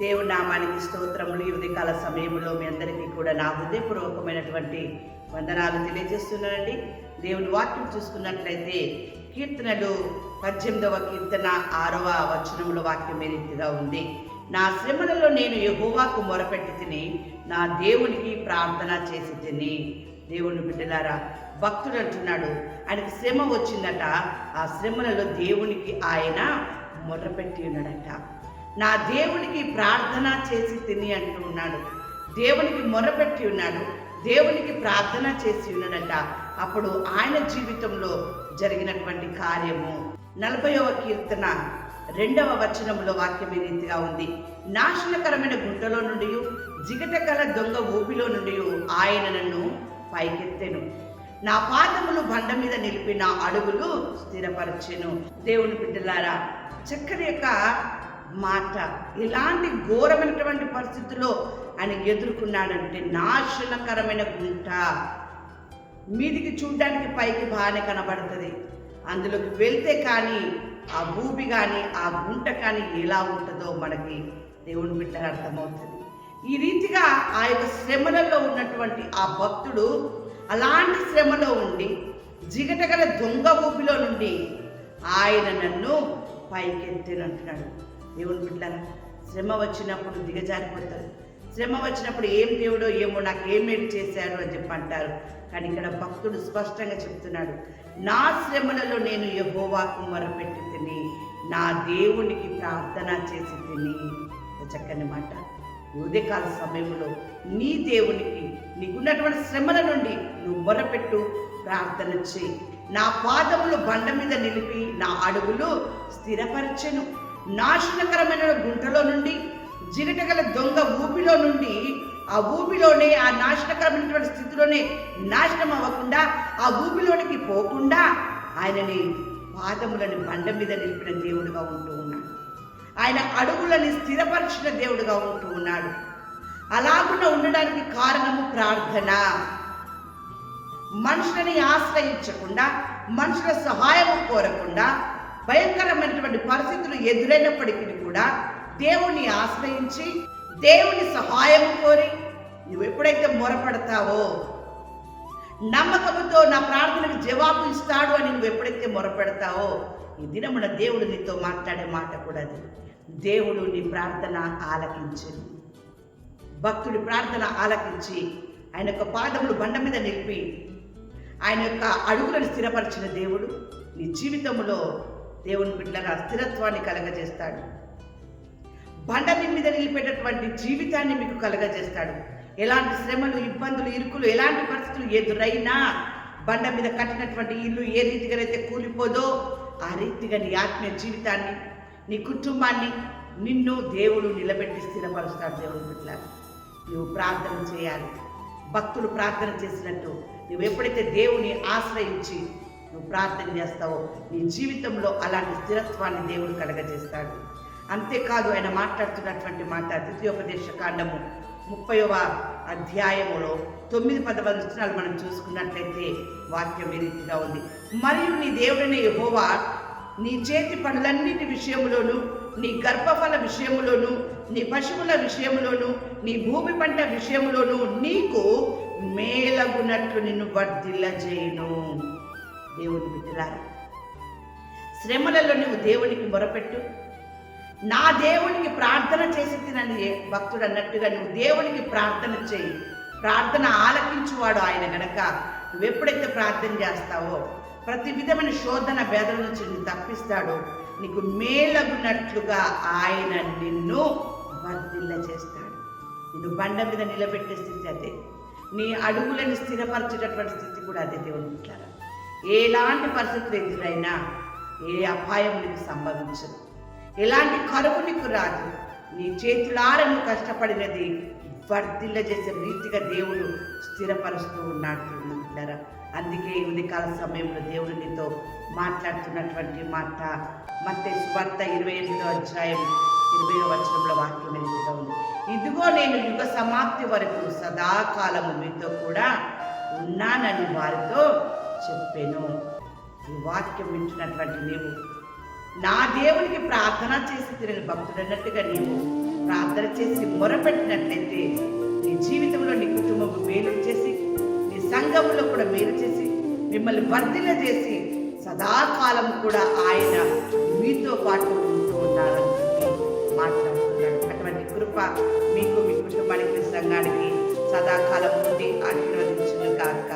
దేవుడి నామానికి స్తోత్రములు. ఈ ఉదయకాల సమయంలో మీ అందరికీ కూడా నా హృదయపూర్వకమైనటువంటి వందనాలు తెలియజేస్తున్నానండి. దేవుని వాక్యం చూసుకున్నట్లయితే కీర్తనలు పద్దెనిమిదవ కీర్తన ఆరవ వచనముల వాక్యం ఏ రీతిగా ఉంది. నా శ్రమలలో నేను యహోవాకు మొరపెట్టి తిని నా దేవునికి ప్రార్థన చేసి తిని. దేవుని బిడ్డలారా భక్తుడు అంటున్నాడు ఆయనకి శ్రమ వచ్చిందట. ఆ శ్రమలలో దేవునికి ఆయన మొర్రపెట్టి ఉన్నాడట. నా దేవునికి ప్రార్థన చేసి తిని అంటూ ఉన్నాడు. దేవునికి మొరపెట్టి ఉన్నాడు. దేవునికి ప్రార్థన చేసి ఉన్నాడంట అప్పుడు ఆయన జీవితంలో జరిగినటువంటి కార్యము. నలభైవ కీర్తన రెండవ వచనంలో వాక్యం ఈ రీతిగా ఉంది. నాశనకరమైన గుంటలో నుండి జిగటకల దొంగ ఊపిలో నుండి ఆయన నన్ను పైకెత్తెను. నా పాదములు బండ మీద నిలిపి నా అడుగులు స్థిరపరచెను. దేవుని బిడ్డలారా చక్కని యొక్క మాట. ఇలాంటి ఘోరమైనటువంటి పరిస్థితుల్లో ఆయన ఎదుర్కొన్నాడంటే నాశనకరమైన గుంట. మీదికి చూడడానికి పైకి బాగానే కనబడుతుంది. అందులోకి వెళ్తే కానీ ఆ భూమి కానీ ఆ గుంట కానీ ఎలా ఉంటుందో మనకి దేవుని బిడ్డ అర్థమవుతుంది. ఈ రీతిగా ఆ యొక్క శ్రమలలో ఉన్నటువంటి ఆ భక్తుడు అలాంటి శ్రమలో ఉండి జిగటగల దొంగ ఊపిలో నుండి ఆయన నన్ను పైకెత్తినంటున్నాడు. దేవుని బిడ్డలారా శ్రమ వచ్చినప్పుడు దిగజారిపోతారు. శ్రమ వచ్చినప్పుడు ఏం దేవుడో ఏమో నాకు ఏమేమి మేలు చేశాడు అని చెప్పి అంటారు. కానీ ఇక్కడ భక్తుడు స్పష్టంగా చెప్తున్నాడు నా శ్రమలలో నేను యహోవాకు మొరపెట్టి తిని నా దేవునికి ప్రార్థన చేసి తిని. చక్కని మాట. ఉదయకాల సమయంలో నీ దేవునికి నీకున్నటువంటి శ్రమల నుండి నువ్వు మొరపెట్టు ప్రార్థన చేయి. నా పాదములు బండ మీద నిలిపి నా అడుగులు స్థిరపరచెను. నాశనకరమైన గుంటలో నుండి జిగటగల దొంగ ఊపిలో నుండి ఆ ఊపిలోనే ఆ నాశనకరమైనటువంటి స్థితిలోనే నాశనం అవ్వకుండా ఆ ఊపిలోనికి పోకుండా ఆయనని పాదములను బండ మీద నిలిపిన దేవుడుగా ఉంటూ ఉన్నాడు. ఆయన అడుగులని స్థిరపరిచిన దేవుడుగా ఉంటూ ఉన్నాడు. అలాగున్న ఉండడానికి కారణము ప్రార్థన. మనుషులని ఆశ్రయించకుండా మనుషుల సహాయము కోరకుండా భయంకరమైనటువంటి పరిస్థితులు ఎదురైనప్పటికీ కూడా దేవుని ఆశ్రయించి దేవుని సహాయం కోరి నువ్వు ఎప్పుడైతే మొరపడతావో నమ్మకంతో నా ప్రార్థనకు జవాబు ఇస్తాడు అని నువ్వు ఎప్పుడైతే మొరపెడతావో ఈ దినమున దేవుడు నీతో మాట్లాడే మాట కూడా అది. దేవుడు నీ ప్రార్థన ఆలకించి. భక్తుడి ప్రార్థన ఆలకించి ఆయన యొక్క పాదములు బండ మీద నిలిపి ఆయన యొక్క అడుగులను స్థిరపరిచిన దేవుడు నీ జీవితంలో దేవుని బిడ్డగా స్థిరత్వాన్ని కలగజేస్తాడు. బండ మీద నిలిపేటటువంటి జీవితాన్ని మీకు కలగజేస్తాడు. ఎలాంటి శ్రమలు ఇబ్బందులు ఇరుకులు ఎలాంటి పరిస్థితులు ఎదురైనా బండ మీద కట్టినటువంటి ఇల్లు ఏ రీతిగా అయితే కూలిపోదో ఆ రీతిగా నీ ఆత్మీయ జీవితాన్ని నీ కుటుంబాన్ని నిన్ను దేవుడు నిలబెట్టి స్థిరపరుస్తాడు దేవుని బిడ్డ నువ్వు ప్రార్థన చేయాలి. భక్తులు ప్రార్థన చేసినట్టు నువ్వు ఎప్పుడైతే దేవుని ఆశ్రయించి నువ్వు ప్రార్థన చేస్తావో. నీ జీవితంలో అలాంటి స్థిరత్వాన్ని దేవుడు కలగజేస్తాడు. అంతేకాదు ఆయన మాట్లాడుతున్నటువంటి మాట ద్వితీయోపదేశ కాండము ముప్పైవ అధ్యాయములో తొమ్మిది పదవచనాలు మనం చూసుకున్నట్లయితే వాక్యం ఈ రీతిగా ఉంది. మరియు నీ దేవుడైన యహోవా నీ చేతి పనులన్నిటి విషయంలోనూ నీ గర్భఫల విషయంలోనూ నీ పశువుల విషయంలోనూ నీ భూమి పంట విషయంలోనూ నీకు మేలగునట్లు నిన్ను వర్ధిల్ల చేయను దేవుని బిడ్డలారా శ్రమలలో నువ్వు దేవునికి మొరపెట్టు. నా దేవునికి ప్రార్థన చేసి తినని భక్తుడు అన్నట్టుగా నువ్వు దేవునికి ప్రార్థన చేయి. ప్రార్థన ఆలకించువాడు ఆయన గనక నువ్వు ఎప్పుడైతే ప్రార్థన చేస్తావో ప్రతి విధమైన శోధన బేదల నుంచి నిన్ను తప్పిస్తాడు. నీకు మేలగునట్లుగా ఆయన నిన్ను వర్ధిల్ల చేస్తాడు నిన్ను బండ మీద నిలబెట్టే స్థితి అదే. నీ అడుగులను స్థిరపరచేటటువంటి స్థితి కూడా అదే దేవుని ఉంటారా ఎలాంటి పరిస్థితులు ఎదురైనా ఏ అపాయం నీకు సంభవించదు. ఎలాంటి కరువు నీకు రాదు. నీ చేతులార నువ్వు కష్టపడినది వర్ధిల్ల చేసే రీతిగా దేవుడు స్థిరపరుస్తూ ఉన్నాడు అందుకే ఉదయకాల సమయంలో దేవుడు నీతో మాట్లాడుతున్నటువంటి మాట మత్తే సువార్త ఇరవై ఎనిమిదో అధ్యాయం ఇరవై వచనంలో వాక్యం ఎదుగుతా ఉంది. ఇదిగో నేను యుగ సమాప్తి వరకు సదాకాలము మీతో కూడా ఉన్నానని వారితో చెప్పాను. ఈ వాక్యం వింటున్నటువంటి నీవు నా దేవునికి ప్రార్థన చేసి తిరిగి భక్తుడు అన్నట్టుగా నీవు ప్రార్థన చేసి మొరపెట్టినట్లయితే నీ జీవితంలో నీ కుటుంబం మేలు చేసి నీ సంఘంలో కూడా మేలు చేసి మిమ్మల్ని వర్ధిల్ల చేసి సదాకాలం కూడా ఆయన మీతో పాటు ఉంటూ ఉన్నారని మాట్లాడుతున్నాడు. అటువంటి కృప మీకు మీ కుటుంబానికి సంఘానికి సదాకాలం ఉండి ఆశీర్వదించును కాక